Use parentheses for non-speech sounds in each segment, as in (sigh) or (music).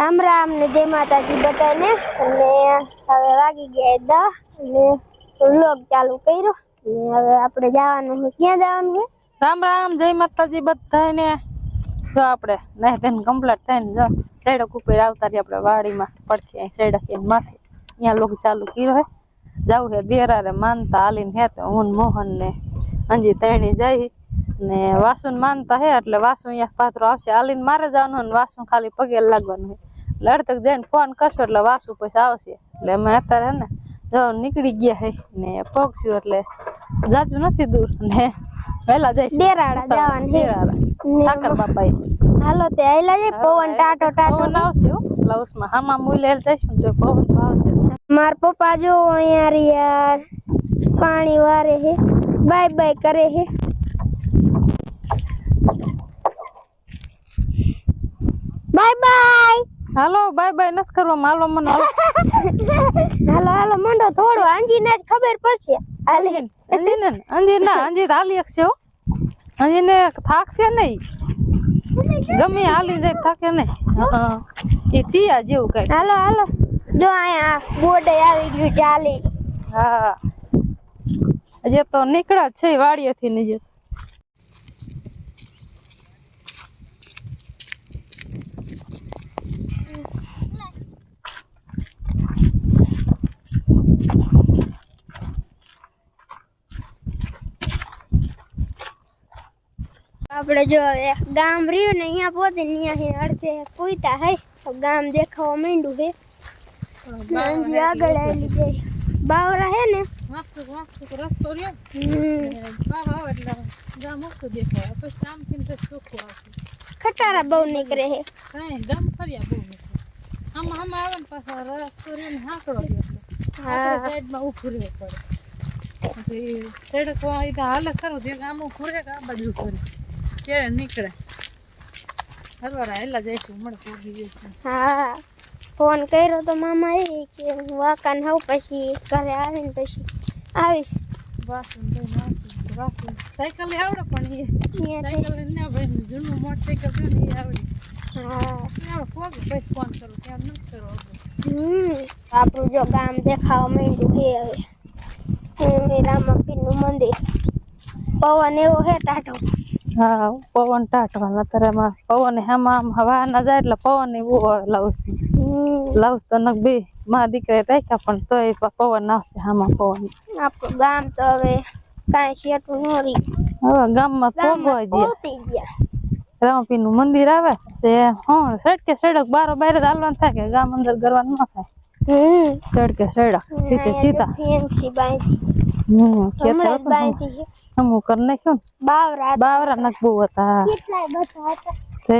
રામ રામ ને જય માતાજી બધાને. અને હવે વાગી ગયા દસ અને વ્લોગ ચાલુ કર્યો. અને હવે આપણે જવાનું છે. ક્યાં જવાનું છે? રામ રામ, જય માતાજી બધાને. જો આપણે નહીં તેને કમ્પ્લીટ થઈને જો સડક ઉપર આવતા રહીએ આપણે વાડીમાં. પડખી સડક એની માથે. અહીંયા લોકો ચાલુ કર્યો હે. જવું હે દેરારે, માનતા હાલીને હે તો હું મોહન ને અંજી તેણી જઈ ને વાસુ માનતા હે એટલે વાસુ અહીંયા પાત્રો આવશે. હાલીને મારે જવાનું ને વાસુ ખાલી પગે લાગવાનું હે અડધક જઈને ફોન કરશો એટલે વાસુ પૈસા આવશે. એટલે અમે અત્યારે હે ને જો નીકળી ગયા હે ને પહોંચ્યું એટલે જાજુ નથી દૂર. ને વહેલા જઈશું. ડેરાડા જવાનું ડેરાડા ઠાકર બાપાએ. હાલો તે આયલા છે પવન ટાટો ટાટો. પવન આવશે હો. લાઉસમાં હામા લેલ જઈશું તો પવન તો આવશે. માર પપ્પા જો અહીંયા યાર પાણી વારે હે. બાય બાય કરે છે બાય બાય હાલો બાય બાય નથી કરવા હાલો મને હાલો. (laughs) હાલો મંડો થોડો અંજી ને ખબર પડશે. હાલી. અંજી ને અંજી ના અંજી હાલી શકશે હો. અંજી ને થાકશે નહીં. ગમે હાલી જાય થાકે નહીં. એ ટીયા જેવું કઈ. હાલો હાલો. જો અહીંયા બોર્ડ આવી ગયું ચાલી હા. હજી તો નીકળ્યા છે વાડીએથી નીચે આપણે જો એક ગામ રહ્યું ને અહીંયા પોતે અહીંયા અડધે પૂતા હે. તો ગામ દેખાવા માંડ્યું હે. નાનજી આગળ આવેલી છે. બાવરા હે ને? રસ્તો રહ્યો. એટલે ગામ દેખાય. પછી ખટારા બહુ નીકળે હે. કાંઈ ગામ ફર્યા બહુ આમાં આમાં આવે ને પાછા રસ્તો રહ્યો ને હાંકડો રહ્યો સાઈડમાં ઊભું રહેવું પડે. સડક હાલે ખરું જે ગામ ઊભું રહે આ બાજુ ઊભું ત્યારે નીકળે? હરવારા હેલા જઈશું મળે પોગી જઈશું હા ફોન કર્યો તો મામા એ કે હું વાકાને આવું પછી ઘરે આવીને પછી આવીશ. વાસણ સાયકલ આવડે પણ એ સાયકલ ના ભાઈ જૂનું મોટરસાયકલ થયું ને એ આવડે. હા. પોગ પછી ફોન કરું નથી કરો હમ આપણું જો ગામ દેખાવા માંડ્યું છે હવે. રામાપીરનું મંદિર. પવન એવો હે ટાટો હા પવન ટાટવાના અત્યારે એમાં પવન હામાં હવા ના જાય એટલે પવન એ બહુ હમ. લાઉસ તો નક બે માં દીકરા રાખ્યા પણ તોય પવન આવશે હામાં પવન. આપણું ગામ તો હવે કાંઈ શેઠું ન રહી. હવે ગામમાં ગયા. પહોંચી નું મંદિર આવે છે હા સડકે સડક બારો બાર હાલવાનું થાય કે ગામ અંદર ગરવાનું ન થાય? સડકે સડક સીધે સીધા. હતું અમુક કરી નાખ્યું બાવરા બાવરા નક હતા. કેટલાય બધા હતા. તે?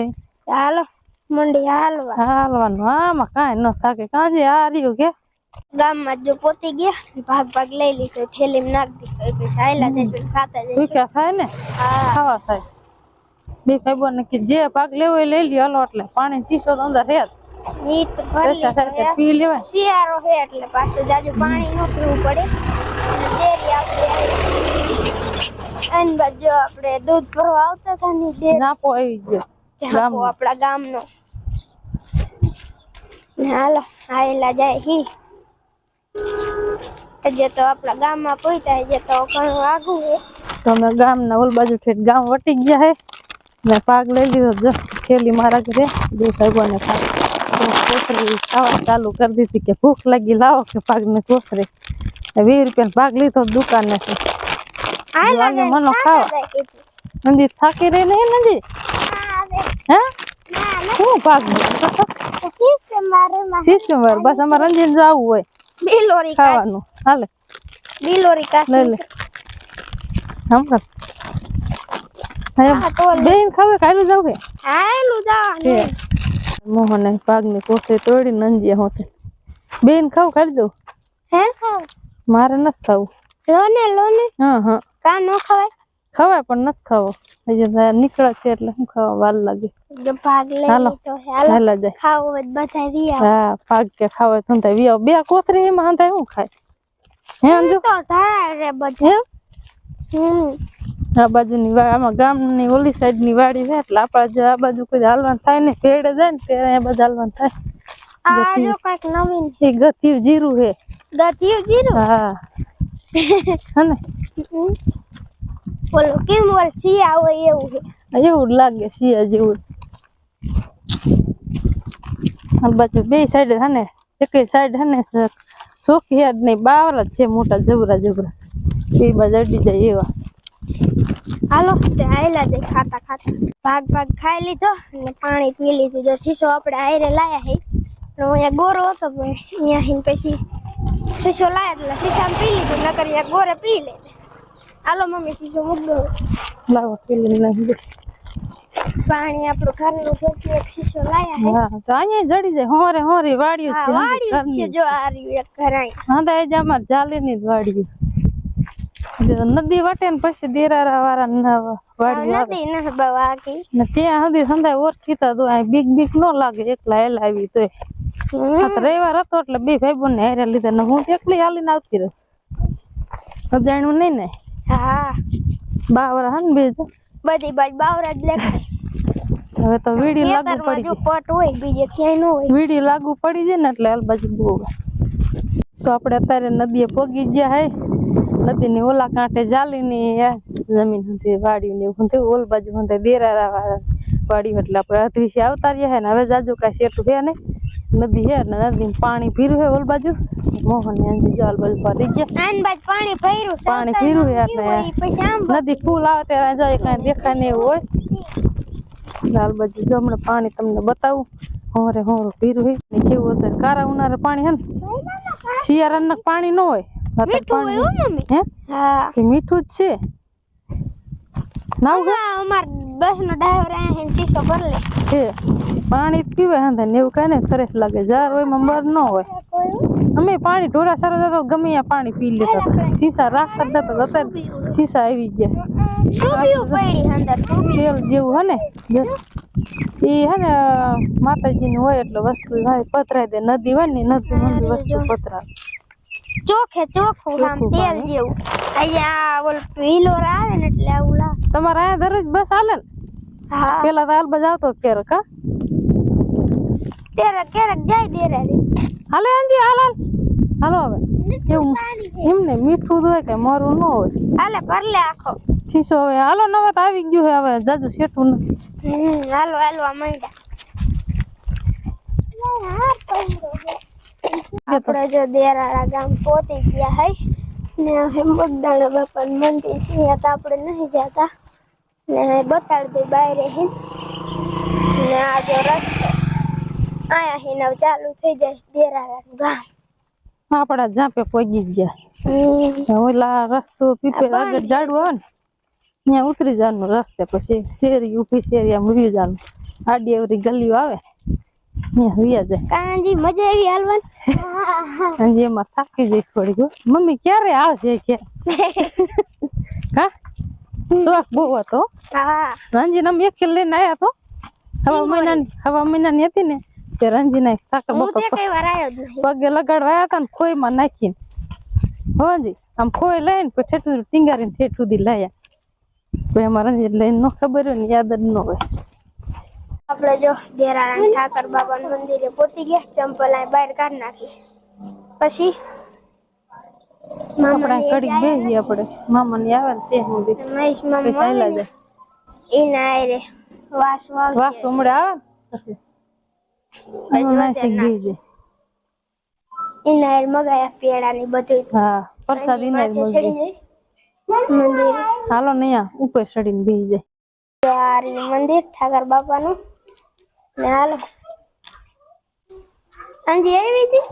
હાલો મંડી હાલવા. હાલવાનું આમાં કાંઈ ન થાકે. કાંજી આ કે? ગામમાં જો પોતી ગયા ભાગ ભાગ લઈ લીધો થેલીમાં નાખી દીધો. પછી હાયલા જઈશું ખાતા જઈશું. ભૂખ્યા થાય ને? હા. ખાવા થાય. બે ભાઈ ને કે જે ભાગ લેવો એ લઈ લ્યો. હાલો એટલે પાણી શીશો તો અંદર રહે જ. ઈ તો ભરી પૈસા થાય કે લીધો પી લેવાય. શિયાળો એટલે પાછું જાજુ પાણી ન પીવું પડે. અને બાજુ આપણે દૂધ ભરવા આવતા હતા ને ડેરી નાપો આવી ગયો. આપણા ગામનો. હાલો આયેલા જાય હી. હજે તો આપણા ગામમાં પહોંચ્યા હજે તો ઘણું આગું છે. તો અમે ગામના ઓલ બાજુ ઠેઠ ગામ વટી ગયા હે. મેં પાક લઈ લીધો જો. ખેલી મારા ઘરે. બે ભાઈઓને પાક. કોથરી ખાવા ચાલુ કરી દીધી કે ભૂખ લાગી લાવો કે પાક ને કોથરી વીસ રૂપિયાનો ભાગ લીધો દુકાને લાગે મનો ખાવા. નદી થાકી રહી નહીં નદી? ના હે? ના ના શું બસ અમારે રંજીને જો આવવું હોય. બિલોરી ખાવાનું. હાલે. લઈ લે હમણાં બેન ખાવે ખાયલું જાવ કે મોહને પાગની કોથળી તોડી નંદી હોતે બેન ખાવ ખાલી જવું? હે ખાવ. મારે નથી ખાવું. લોને લોને? હા હા. કા નો ખવાય? ખવાય પણ નથી ખાવો. હજી તો નીકળે છે એટલે શું ખાવા વાર લાગે. જો ભાગ લઈ હાલો. લીધો છે. હાલો હાલા જાય. ખાવું હોય તો બધા રિયા હા પાગ કે ખાવે તો થાય. વિયા બે કોથળી એમાં હંધાય શું ખાય? હે અંજુ? તો ધારે બધા. હે? હમ. આ બાજુની વાડી આમાં ગામની ઓલી સાઈડની વાડી છે એટલે આપણા જે આ બાજુ કોઈ હાલવાનું થાય ને પેડે જાય ને ત્યારે અહીંયા બધા હાલવાનું થાય. આ જો કંઈક નવીન. એ ગથિયું જીરું હે ગતિયું જીરો હા હને. બોલો કેમ બોલ સિયા હોય એવું છે? એવું લાગે શિયા જેવું. બાજુ બે સાઈડ હે ને એક સાઈડ હે ને સોખી હેડ નહીં બાવરા છે મોટા જબરા જબરા. એ બાજુ અડી જાય એવા. હાલો તે આયલા દે ખાતા ખાતા. ભાગ ભાગ ખાઈ લીધો અને પાણી પી લીધું. જો શીશો આપણે આયરે લાયા હે. તો અહીંયા ગોરો હતો પણ અહીંયા પછી શીશો લાયા એટલે શીશામાં પી લીધું નકર અહીંયા ગોરે પી લે હાલો મમ્મી શીશો મૂક દો લાવો પેલી નહીં પાણી આપણું ઘરનું ભેગું એક શીશો લાયા હે તો અહીંયા જડી જાય હોરે હોરી વાડિયું છે વાળ્યું છે જો આ રહ્યું એક ઘરાઈ હા તો એ જ અમાર જાલી ની જ વાડિયું નદી વાટે ને પછી દેરારા વાળા વાડિયું આવે નથી ન બાવા કી ને ત્યાં સુધી સંધાય ઓળખીતા તો બીક બીક ન લાગે એકલા એલા આવી તોય રવિવાર હતો એટલે બે ભાઈ બોન ને હારે લીધા. ને હું એકલી એકલી હાલીને આવતી રહી. અજાણ્યું નહીં ને? હા. બાવરા હા ને બે. બધી બાજુ બાવરા જ લેખાય. હવે તો વીડી લાગુ પડી પટ હોય બીજે ક્યાંય ન હોય. વીડી લાગુ પડી જાય ને એટલે હાલ બાજુ બહુ તો આપણે અત્યારે નદીએ પોગી ગયા હે. નદીની ઓલા કાંઠે જાલીની જમીન હતી વાડી ને એવું થયું ઓલ બાજુ દેરારા વાળા વાડી એટલે આપણે અત્રીસે આવતા રહ્યા હે ને હવે જાજુ કાંઈ શેઠું હે ને નદી હે નદી પાણી પીરું હે ઓલ બાજુ? મોહન ને જાલ બાજુ પાડી ગયા. આન બાજ પાણી ભર્યું પાણી પીરું પછી આમ નદી ફૂલ આવે તે જાય કાઈ દેખાય ને એવું હોય. લાલ બાજુ જો હમણાં પાણી તમને બતાવું. હોરે હોરો પીરું હે. ને કેવું અત્યારે કારા ઉનારે પાણી હે ને? શિયાળાના પાણી ન હોય. અત્યારે મીઠું હોય મમ્મી હે હા? કે મીઠું જ છે. નાવ હા. અમાર બસ નો ડ્રાઈવર આયા હે ચીસો શીશો ભર લે. છે પાણી પીવે હા ને એવું કાંઈ ને તરસ લાગે. જાર હોય એમાં બર ન હોય. અમે પાણી ઢોરા સારો જતો ગમે ત્યાં પાણી પી લેતા હતા. શીશા રાખતા જ નતા અત્યારે શીશા આવી ગયા. તેલ જેવું હે ને એ હે ને માતાજીની હોય એટલે વસ્તુ પથરાય દે. નદી હોય ને નદી નદી વસ્તુ પધરાવે ચોખે ચોખ્ખું આમ તેલ જેવું. અહીંયા ઓલ હિલોર આવે ને એટલે આવું તમારે અહીંયા દરરોજ બસ હાલે ને? પેલા તો હાલ આવતો અત્યારે કા ક્યારેક ક્યારેક જાય દેરા રે હાલે અંજી હાલ હાલ. હાલો હવે. એવું એમને મીઠું હોય કે મારું ન હોય. હાલે ભર લે આખો. શીશો હવે. હાલો નવા તો આવી ગયું હે હવે જાજુ શેઠું નથી. હાલો હાલો માંડ્યા. આપણે જો દેરારા ગામ પહોંચી ગયા હૈ ને હવે મગદાણા બાપાનું મંદિર છે ત્યાં તો આપણે નહીં જતા. ને બતાડ દે બહાર ને આ જો રસ્તો આયા હે નવ ચાલુ થઈ જાય દેરારાનું ગામ. આપડા જાપે પોગી ગયા. ઓલા રસ્તો પીપે આગળ જાડવો ને ત્યાં ઉતરી જવાનું રસ્તે પછી શેરી ઊભી શેરી આમ ઊભી જવાનું આડી અવરી ગલીઓ આવે કાંજી મજા આવી હાલવાની? (laughs) અને એમાં થાકી જઈ થોડીક મમ્મી ક્યારે આવશે કે? (laughs) કા શોખ બહુ હતો હા. રંજી એક લઈને આવ્યા તો. હવા મહિનાની હવા મહિનાની હતી ને તે રંજી ના સાકર હું તે બપા કઈ વાર આવ્યો જ નહીં. પગે લગાડવા આવ્યા હતા ને ખોઈમાં નાખીને. હોજી આમ ખોઈ લઈને પછી ઠેઠું ટીંગારીને ઠેઠું દી લાયા તો એમાં રંજી લઈને ન ખબર હોય ને યાદ જ ન હોય. આપણે જો દેરાણા ઠાકર બાબાના મંદિરે પહોંચી ગયા ચંપલ બહાર કાઢી નાખી. પછી આપણે કડી બેસી આપણે. મામા ને આવે ને તે દે મહેશ મામા એના વાસ વાસ વાસ ઉમડે આવે પછી. મગાયા પેડા ની બધું. હા પ્રસાદી મંદિર. હાલો ને અહીંયા ઉપર ચડીને બેસી જાય. મંદિર ઠાકર બાપાનું. ને હાલો. અંજી આવી હતી?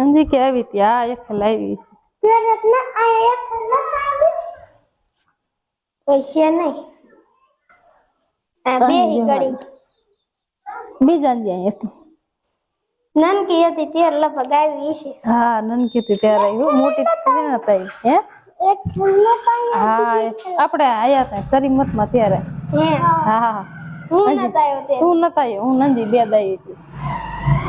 અંજી કે આવી હતી? હા એક લાવી છે. પૈસા નહીં. આ બે ઘડી બીજા અંજી અહીંયા નાનકી હતી ત્યારે લગભગ આવી છે હા નનકી હતી ત્યારે આવી. હો. મોટી તો થઈને નતા હે? હા આપણે આયા હતા સરીમતમાં ત્યારે. હે? હા હા હું. નતા આવ્યો તે તું નતા આવ્યો હું નંદી બે દાઈ હતી.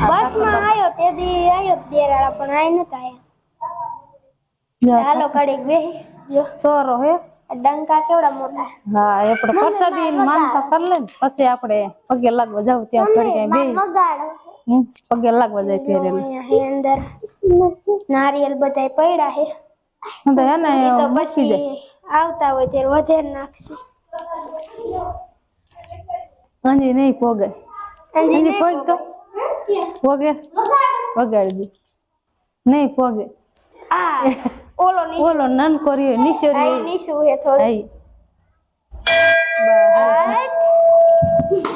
બસમાં આવ્યો તે દી આવ્યો દેરાળા પણ આય નતા આવ્યા હાલો કડીક બે જો. સોરો હે? ડંકા કેવડા મોટા? હા એ આપણે પ્રસાદી માનતા કર લે પછી આપણે પગે લાગવા જાવ ત્યાં થોડી કઈ બે હમ પગે લાગવા જાય ફેરેલું. અંદર. નારિયેલ બધાય પડ્યા હે. તો હે ને તો બસી દે. આવતા હોય ત્યારે વધારે નાખશે. અંજી નહીં પોગે. અંજી પોગ. તો? પોગે? વગાડી દે. નહીં પોગે. આ. ઓલો નીચે ઓલો નાનકો રહ્યો નીચે આ રહ્યો નીચું હે થોડું આઈ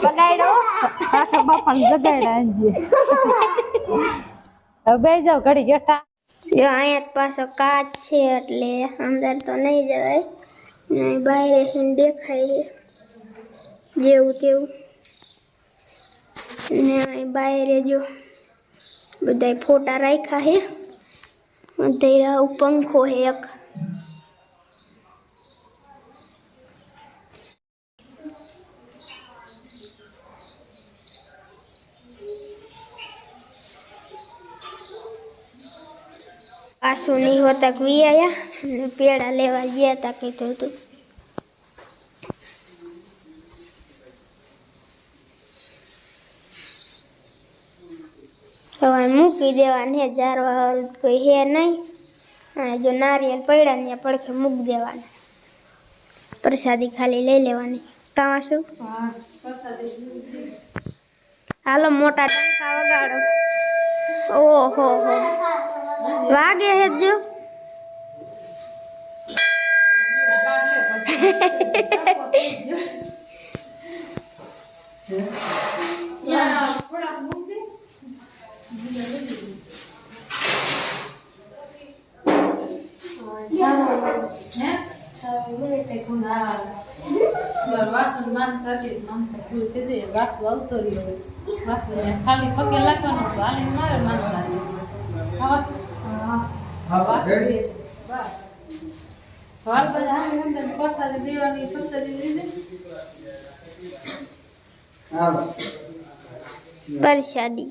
પગાડ્યો આખા બાપાને જગાડ્યા અંજી હવે બે જાવ ઘડી ગેઠા જો અહીંયા જ પાછો કાચ છે એટલે અંદર તો નહીં જવાય. ને બહાર દેખાય છે. જેવું તેવું. ને અહીં બહાર જો બધાય ફોટા રાખ્યા છે. અંધેરા પંખો હે એક પાછું નહીં હોતા આયા અને પેડા લેવા ગયા હતા કીધું હતું હવે મૂકી દેવાની હે જારવા કોઈ હે નહીં. અને જો નારિયેલ પડ્યા ને પડખે મૂકી દેવાના. પ્રસાદી ખાલી લઈ લેવાની. કાં શું? હાલો મોટા ટંકા વગાડો. ઓહો હો. વાગે હે જો (laughs) ખાલી વાસ લાગવાનું રહ્યો હાલીને મારે માનતા હતી. આ વાસણ? મારે બે. બસ. હાલ બધા હાલ અંદર પ્રસાદી દેવાની પ્રસાદી લીધી પ્રસાદી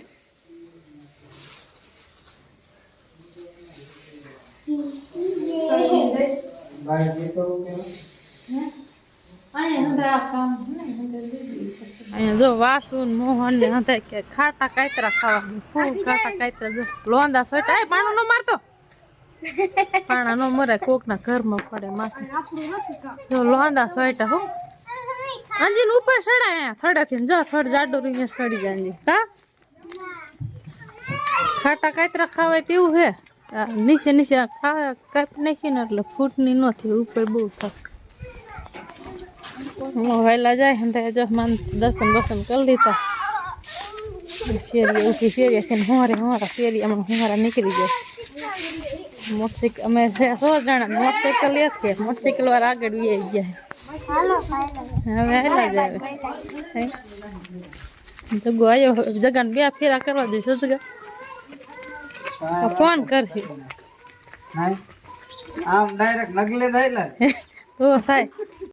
અહીંયા જો વાસુ મોહન ને હતા કે ખાટા કાતરા ખાવાનું. ફૂલ ખાટા કાતરા જો. લોંદા સોટા એ પાણો નો મારતો. પાણા નો મરે કોક ના ઘરમાં પડે માથે. જો લોંદા સોટા હો. અંજીન ઉપર સડાય થડે થી જો થડ જાડો રીને સડી જાય અંજી હા ખાટા કાતરા ખાવાય તેવું હે. નીચે નીચે ખા કાપી નાખીને એટલે ફૂટની નથી ઉપર બહુ થાય વહેલા જાય ને ત્યાં જો માન દર્શન બર્શન કરી લીધા શેરીએ ઉઠી શેરીએ થઈને હોરે હોરા શેરીયામાં હોરા નીકળી જાય મોટરસાઇકલ અમે છે સો જણા મોટરસાઇકલ એક છે મોટરસાઇકલ વાળા આગળ વી ગયા હાલો ખાઈ હવે હેલા જાય હે તો ગયો જગાન બે ફેરા કરવા દઈશું જગા ફોન કરશે આમ ડાયરેક્ટ નગલે થાય (laughs) તો થાય.